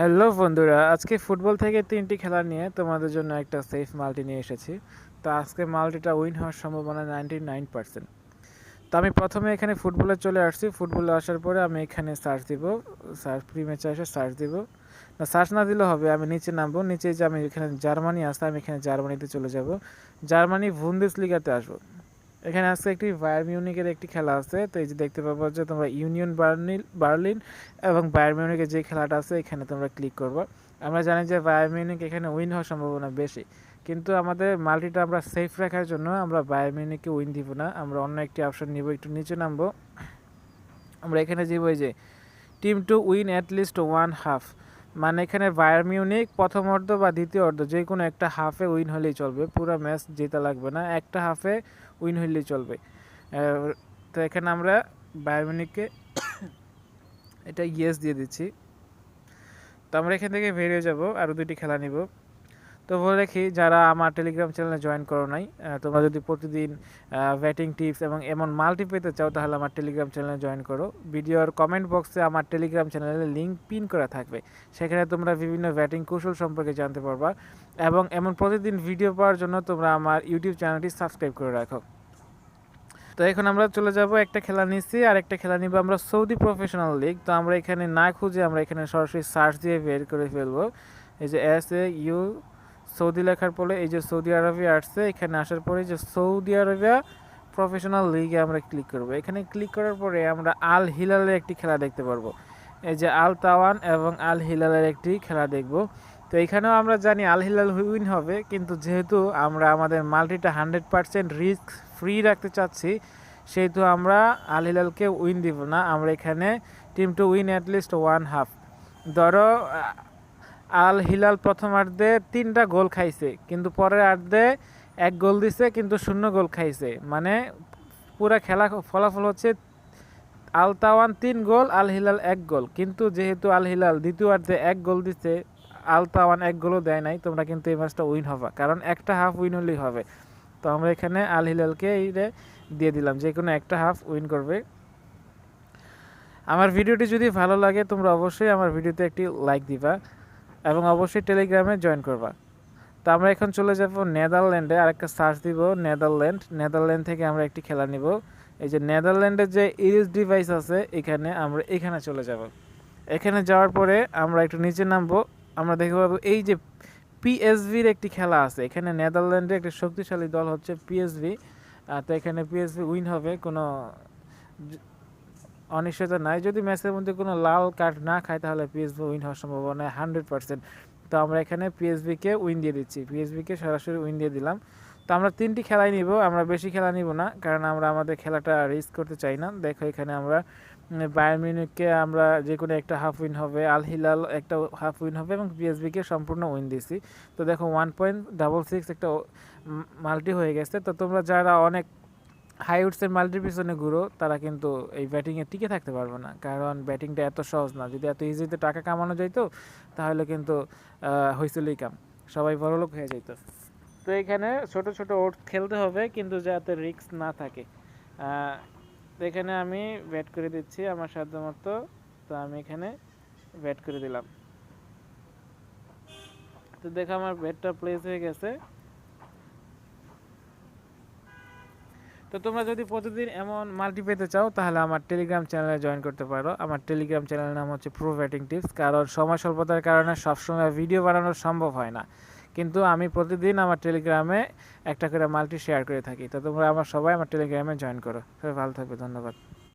Hello বন্ধুরা, আজকে football থেকে তিনটি খেলা নিয়ে তোমাদের জন্য একটা সেফ মাল্টি নিয়ে এসেছি। তো আজকে মাল্টিটা উইন হওয়ার সম্ভাবনা নাইনটি নাইন পার্সেন্ট তো আমি প্রথমে এখানে ফুটবলে চলে আসছি। ফুটবলে আসার পরে আমি এখানে সার্চ দিব। সার্চ প্রি ম্যাচে এসে সার্চ দিব। না সার্চ না দিলেও হবে, আমি নিচে নামবো। নিচে যে আমি এখানে জার্মানি আসতে আমি এখানে জার্মানিতে চলে যাব। জার্মানি ভুন্দেস লিগাতে আসব। এখানে আজকে একটি বায়ার মিউনিকের একটি খেলা আছে। তো এই যে দেখতে পাবো যে তোমরা ইউনিয়ন বার্নিল বার্লিন এবং বায়ার মিউনিকের যে খেলাটা আছে, এখানে তোমরা ক্লিক করব। আমরা জানি যে বায়ার মিউনিক এখানে উইন হওয়ার সম্ভাবনা বেশি। কিন্তু আমাদের মাল্টিটা আমরা সেফ রাখার জন্য আমরা বায়ার মিউনিককে উইন দিব না। আমরা অন্য একটি অপশন নিব, একটু নিচে নামবো। আমরা এখানে যাব এই যে team to win at least one half মানে এখানে বায়ার মিউনিক প্রথম অর্ধ বা দ্বিতীয় অর্ধ যে কোনো একটা হাফে উইন হলেই চলবে। পুরো ম্যাচ জেতা লাগবে না। একটা হাফে উইন হইলেই চলবে। তো এখানে আমরা বায়োমিনিককে এটা ইয়েস দিয়ে দিচ্ছি। তো আমরা এখান থেকে বেরিয়ে যাব আরও দুটি খেলা নিব। তো বলে রাখি, যারা আমার টেলিগ্রাম চ্যানেলে জয়েন করো নাই তোমরা যদি প্রতিদিন ব্যাটিং টিপস এবং এমন মাল্টি পেতে চাও, তাহলে আমার টেলিগ্রাম চ্যানেলে জয়েন করো। ভিডিওর কমেন্ট বক্সে আমার টেলিগ্রাম চ্যানেলের লিঙ্ক পিন করা থাকবে। সেখানে তোমরা বিভিন্ন ব্যাটিং কৌশল সম্পর্কে জানতে পারবা এবং এমন প্রতিদিন ভিডিও পাওয়ার জন্য তোমরা আমার ইউটিউব চ্যানেলটি সাবস্ক্রাইব করে রাখো। তো এখন আমরা চলে যাব একটা খেলা নিচ্ছি, আর একটা খেলা নিব আমরা সৌদি প্রফেশনাল লিগ তো আমরা এখানে না খুঁজে আমরা এখানে সরাসরি সার্চ দিয়ে বের করে ফেলব। এই যে এস এ ইউ সৌদি লেখার পরে এই যে সৌদি আরবিয়া আসছে, এখানে আসার পরে যে সৌদি আরবিয়া প্রফেশনাল লিগে আমরা ক্লিক করব। এখানে ক্লিক করার পরে আমরা আল হিলালের একটি খেলা দেখতে পারব। এই যে আল তাওয়ান এবং আল হিলালের একটি খেলা দেখব। তো এখানেও আমরা জানি আল হিলাল উইন হবে, কিন্তু যেহেতু আমরা আমাদের মাল্টিটা হান্ড্রেড পার্সেন্ট রিস্ক ফ্রি রাখতে চাচ্ছি, সেহেতু আমরা আল হিলালকে উইন দিব না। আমরা এখানে team to win at least one half ধরো আল হিলাল প্রথমার্ধে তিনটা গোল খাইছে, কিন্তু পরের আর্ধে এক গোল দিছে, কিন্তু শূন্য গোল খাইছে। মানে পুরা খেলা ফলাফল হচ্ছে আল তাওয়ান তিন গোল আল হিলাল এক গোল। কিন্তু যেহেতু আল হিলাল দ্বিতীয় অর্ধে এক গোল দিছে আল তাওয়ান এক গোলও দেয় নাই, তোমরা কিন্তু এই ম্যাচটা উইন হবা, কারণ একটা হাফ উইন হলেই হবে। তো আমরা এখানে আল হিলালকে দিয়ে দিলাম, যে কোনো একটা হাফ উইন করবে। আমার ভিডিওটি যদি ভালো লাগে, তোমরা অবশ্যই আমার ভিডিওতে একটি লাইক দিবা। এবং অবশ্যই টেলিগ্রামে জয়েন করবা। তো আমরা এখন চলে যাব নেদারল্যান্ডে আরেকটা সার্চ দিব নেদারল্যান্ড নেদারল্যান্ড থেকে আমরা একটি খেলা নিব। এই যে নেদারল্যান্ডের যে ইরিস ডিভাইস আছে, এখানে আমরা, এখানে চলে যাব। এখানে যাওয়ার পরে আমরা একটু নিচে নামবো। আমরা দেখতে পাবো এই যে পিএসভির একটি খেলা আছে। এখানে নেদারল্যান্ডে একটি শক্তিশালী দল হচ্ছে পিএসভি তো এখানে পিএসভি উইন হবে কোনো অনিশ্চয়তা নাই। যদি ম্যাচের মধ্যে কোনো লাল কার্ড না খায়, তাহলে পিএসবি উইন হওয়ার সম্ভাবনা হান্ড্রেড পার্সেন্ট তো আমরা এখানে পিএসবিকে উইন দিয়ে দিচ্ছি। পিএসবিকে সরাসরি উইন দিয়ে দিলাম। তো আমরা তিনটি খেলাই নিব। আমরা বেশি খেলা নিব না, কারণ আমরা আমাদের খেলাটা রিস্ক করতে চাই না। দেখো এখানে আমরা বায়ার আমরা যে কোনো একটা হাফ উইন হবে আল হিলাল একটা হাফ উইন হবে এবং পিএসবিকে সম্পূর্ণ উইন দিছি তো দেখো ওয়ান পয়েন্ট ডাবল সিক্স একটা মাল্টি হয়ে গেছে। তো তোমরা যারা অনেক হাই উডসের মাল্টির পিছনে ঘুরো, তারা কিন্তু এই ব্যাটিংয়ে টিকে থাকতে পারবে না। কারণ ব্যাটিংটা এত সহজ না। যদি এত ইজিতে টাকা কামানো যাইতো, তাহলে কিন্তু হইসলেই কাম। সবাই বড়লোক হয়ে যেত তো এখানে ছোট ছোট ওট খেলতে হবে, কিন্তু যাতে রিস্ক না থাকে। তো এখানে আমি ব্যাট করে দিচ্ছি আমার সাধ্য মতো তো আমি এখানে ব্যাট করে দিলাম। তো দেখো আমার ব্যাটটা প্লেস হয়ে গেছে। তো তোমরা যদি প্রতিদিন এমন মাল্টি পেতে চাও, তাহলে আমার টেলিগ্রাম চ্যানেলে জয়েন করতে পারো। আমার টেলিগ্রাম চ্যানেলের নাম হচ্ছে প্রো ব্যাটিং টিপস কারণ সময় স্বল্পতার কারণে সবসময় ভিডিও বানানো সম্ভব হয় না। কিন্তু আমি প্রতিদিন আমার টেলিগ্রামে একটা করে মাল্টি শেয়ার করে থাকি। তো তোমরা আমার সবাই আমার টেলিগ্রামে জয়েন করো। ভালো থাকবে, ধন্যবাদ।